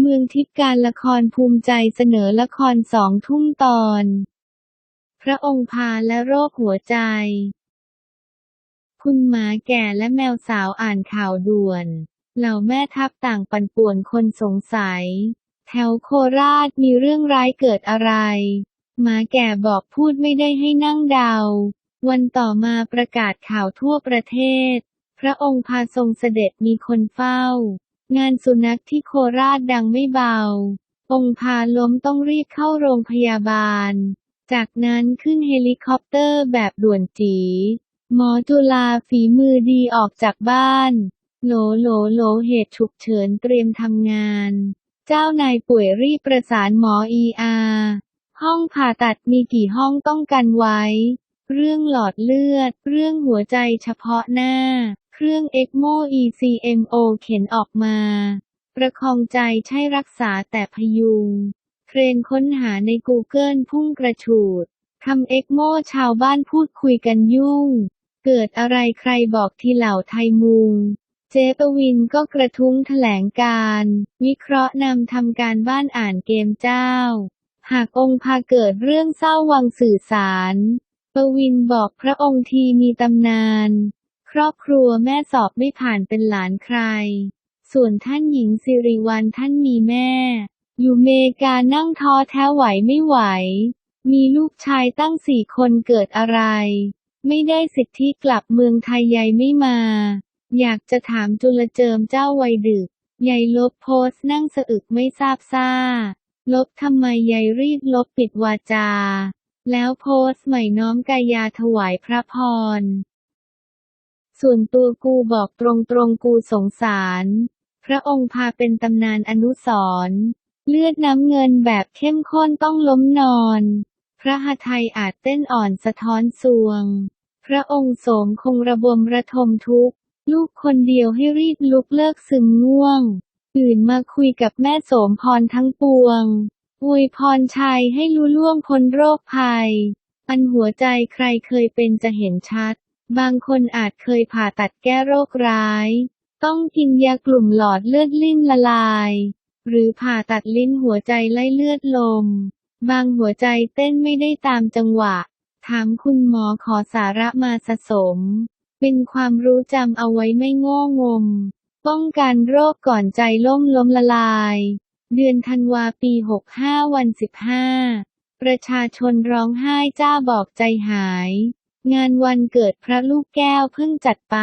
เมืองทิพย์การละครภูมิใจเสนอละครสองทุ่มตอน พระองค์พาและโรคหัวใจ คุณหมาแก่และแมวสาวอ่านข่าวด่วน เหล่าแม่ทัพต่างปั่นป่วนคนสงสัย แถวโคราชมีเรื่องร้ายเกิดอะไร หมาแก่บอกพูดไม่ได้ให้นั่งเดา วันต่อมาประกาศข่าวทั่วประเทศ พระองค์พาทรงเสด็จมีคนเฝ้า งานสุนัขที่โคราชดังไม่เบา องค์พาล้มต้องรีบเข้าโรงพยาบาล จากนั้นขึ้นเฮลิคอปเตอร์แบบด่วนจี หมอจุฬาฝีมือดีออกจากบ้าน โหลโหลโหลเหตุฉุกเฉินเตรียมทำงาน เจ้านายป่วยรีบประสานหมอเออาห้องผ่าตัดมีกี่ห้องต้องกันไว้ เรื่องหลอดเลือด เรื่องหัวใจเฉพาะหน้า เครื่องเอ็กโม ECMO เข็นออกมา ประคองใจใช่รักษาแต่พยุงเทรนค้นหาใน Google พุ่งกระฉูดทำเอ็กโมชาวบ้านพูดคุยกันยุ่ง เกิดอะไรใครบอกทีเหล่าไทยมุง เจปวินก็กระทุ้งแถลงการ วิเคราะห์นำทำการบ้านอ่านเกมเจ้า หากองค์พาเกิดเรื่องเศร้าวังสื่อสาร ปวินบอกพระองค์ทีมีตำนาน ครอบครัวแม่สอบไม่ผ่านเป็นหลานใคร ส่วนท่านหญิงสิริวัลท่านมีแม่ อยู่เมกานั่งท้อแท้ไหวไม่ไหว มีลูกชายตั้งสี่คนเกิดอะไร ไม่ได้สิทธิกลับเมืองไทยยายไม่มา อยากจะถามจุลเจิมเจ้าวัยดึกยายลบโพสต์นั่งสะอึกไม่ทราบซ่า ลบทำไมยายรีบลบปิดวาจา แล้วโพสต์ใหม่น้อมกายาถวายพระพร ส่วนตัวกูบอกตรงๆกูสงสาร พระองค์พาเป็นตำนานอนุสรเลือดน้ำเงินแบบเข้มข้นต้องล้มนอน พระหทัยอาจเต้นอ่อนสะท้อนสวง พระองค์โสมคงระบมระทมทุกข์ลูกคนเดียวให้รีบลุกเลิกซึมง่วงตื่นมาคุยกับแม่โสมพรทั้งปวงอวยพรชัยให้ลุล่วงพ้นโรคภัย อันหัวใจใครเคยเป็นจะเห็นชัด บางคนอาจเคยผ่าตัดแก้โรคร้าย ต้องกินยากลุ่มหลอดเลือดลิ้นละลาย หรือผ่าตัดลิ้นหัวใจไล่เลือดลม บางหัวใจเต้นไม่ได้ตามจังหวะ ถามคุณหมอขอสาระมาสะสม เป็นความรู้จำเอาไว้ไม่โง่งม ป้องกันโรคก่อนใจล่มล้มละลาย เดือนธันวาปี 65 วัน 15 ประชาชนร้องไห้จ้าบอกใจหาย งานวันเกิดพระลูกแก้วเพิ่งจัดไป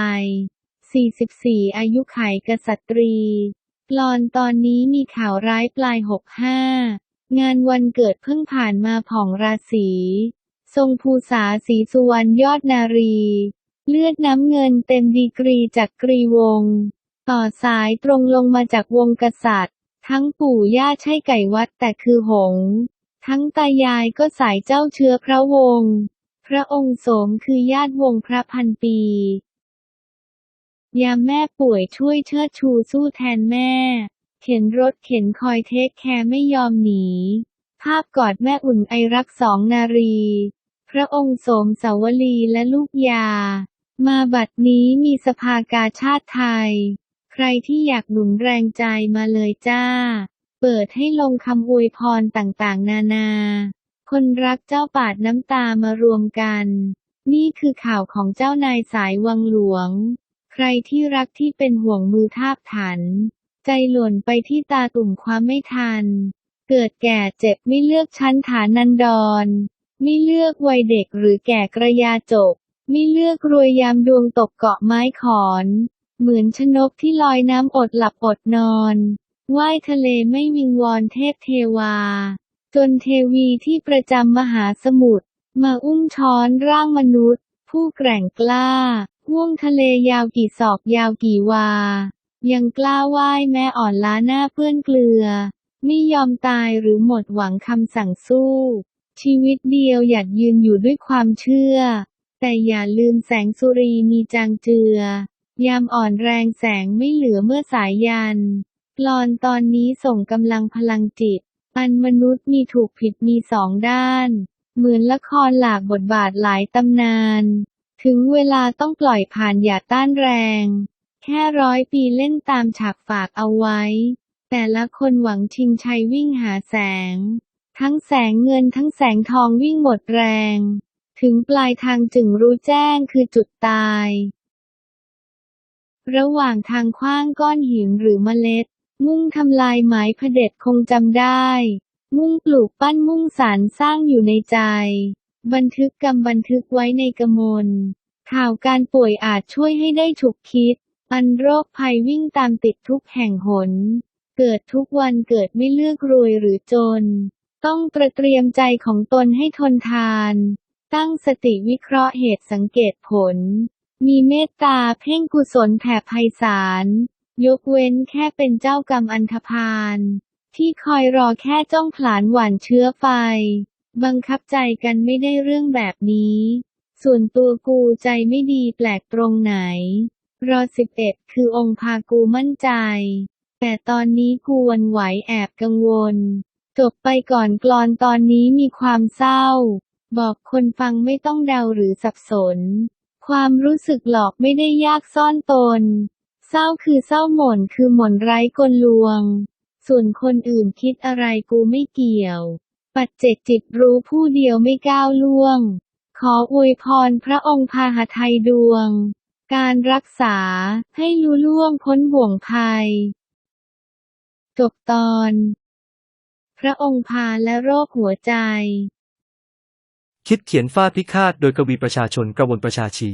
44 อายุไขกษัตรีกลอนตอนนี้มีข่าวร้ายปลาย 65 งานวันเกิดเพิ่งผ่านมาผ่องราศีทรงภูษาศรีสุวรรณยอดนารี เลือดน้ำเงินเต็มดีกรีจากกรีวง ต่อสายตรงลงมาจากวงกษัตริย์ ทั้งปู่ย่าใช่ไก่วัดแต่คือหง ทั้งตายายก็สายเจ้าเชื้อพระวงศ์ ระองค์โสมคือญาติวงพระพันปี ยามแม่ป่วยช่วยเชิดชูสู้แทนแม่ เข็นรถเข็นคอยเทคแคร์ไม่ยอมหนี ภาพกอดแม่อุ่นไอรักสองนารี พระองค์โสมสาวลีและลูกยา มาบัดนี้มีสภากาชาติไทย ใครที่อยากหนุนแรงใจมาเลยจ้า เปิดให้ลงคำอวยพรต่างๆ นานา คนรักเจ้าปาดน้ำตามารวมกัน นี่คือข่าวของเจ้านายสายวังหลวง ใครที่รักที่เป็นห่วงมือทาบถัน ใจหล่นไปที่ตาตุ่มความไม่ทัน เกิดแก่เจ็บไม่เลือกชั้นฐานันดร ไม่เลือกวัยเด็กหรือแก่กระยาจกไม่เลือกรวยยามดวงตกเกาะไม้ขอน เหมือนชนกที่ลอยน้ำอดหลับอดนอน ว่ายทะเลไม่วิงวอนเทพเทวา จนเทวีที่ประจำมหาสมุทรมาอุ้มช้อนร่างมนุษย์ ผู้แกร่งกล้าห่วงทะเลยาวกี่ศอกยาวกี่วา ยังกล้าว่ายแม้อ่อนล้าหน้าเพื่อนเกลือ ไม่ยอมตายหรือหมดหวังคำสั่งสู้ ชีวิตเดียวหยัดยืนอยู่ด้วยความเชื่อ แต่อย่าลืมแสงสุรีมีจางเจือ ยามอ่อนแรงแสงไม่เหลือเมื่อสายยันกลอนตอนนี้ส่งกำลังพลังจิต อันมนุษย์มีถูกผิดมีสองด้าน เหมือนละครหลากบทบาทหลายตำนาน ถึงเวลาต้องปล่อยผ่านอย่าต้านแรง แค่ร้อยปีเล่นตามฉากฝากเอาไว้ แต่ละคนหวังชิงชัยวิ่งหาแสง ทั้งแสงเงินทั้งแสงทองวิ่งหมดแรง ถึงปลายทางจึงรู้แจ้งคือจุดตาย ระหว่างทางคว้างก้อนหินหรือเมล็ด มุ่งทำลายหมายพเด็จคงจำได้ มุ่งปลูกปั้นมุ่งสารสร้างอยู่ในใจ บันทึกกรรมบันทึกไว้ในกมล ข่าวการป่วยอาจช่วยให้ได้ฉุกคิด อันโรคภัยวิ่งตามติดทุกแห่งหน เกิดทุกวันเกิดไม่เลือกรวยหรือจน ต้องตระเตรียมใจของตนให้ทนทาน ตั้งสติวิเคราะห์เหตุสังเกตผล มีเมตตาเพ่งกุศลแผ่ไพศาล ยกเว้นแค่เป็นเจ้ากรรมอันธพาลที่คอยรอแค่จ้องผลานหวานเชื้อไฟ บังคับใจกันไม่ได้เรื่องแบบนี้ ส่วนตัวกูใจไม่ดีแปลกตรงไหน รอสิบเอ็ดคือองค์พากูมั่นใจ แต่ตอนนี้กูวันไหวแอบกังวล จบไปก่อนกลอนตอนนี้มีความเศร้า บอกคนฟังไม่ต้องเดาหรือสับสน ความรู้สึกหลอกไม่ได้ยากซ่อนตน เศร้าคือเศร้าหม่นคือหม่นไร้กลลวง ส่วนคนอื่นคิดอะไรกูไม่เกี่ยว ปัจเจกจิตรู้ผู้เดียวไม่ก้าวล่วง ขออวยพรพระองค์พาหทัยดวง การรักษาให้ลุล่วงพ้นบ่วงภัย จบตอน พระองค์พาและโรคหัวใจ คิดเขียนฟาดพิฆาตโดยกวีประชาชนกระวนประชาชี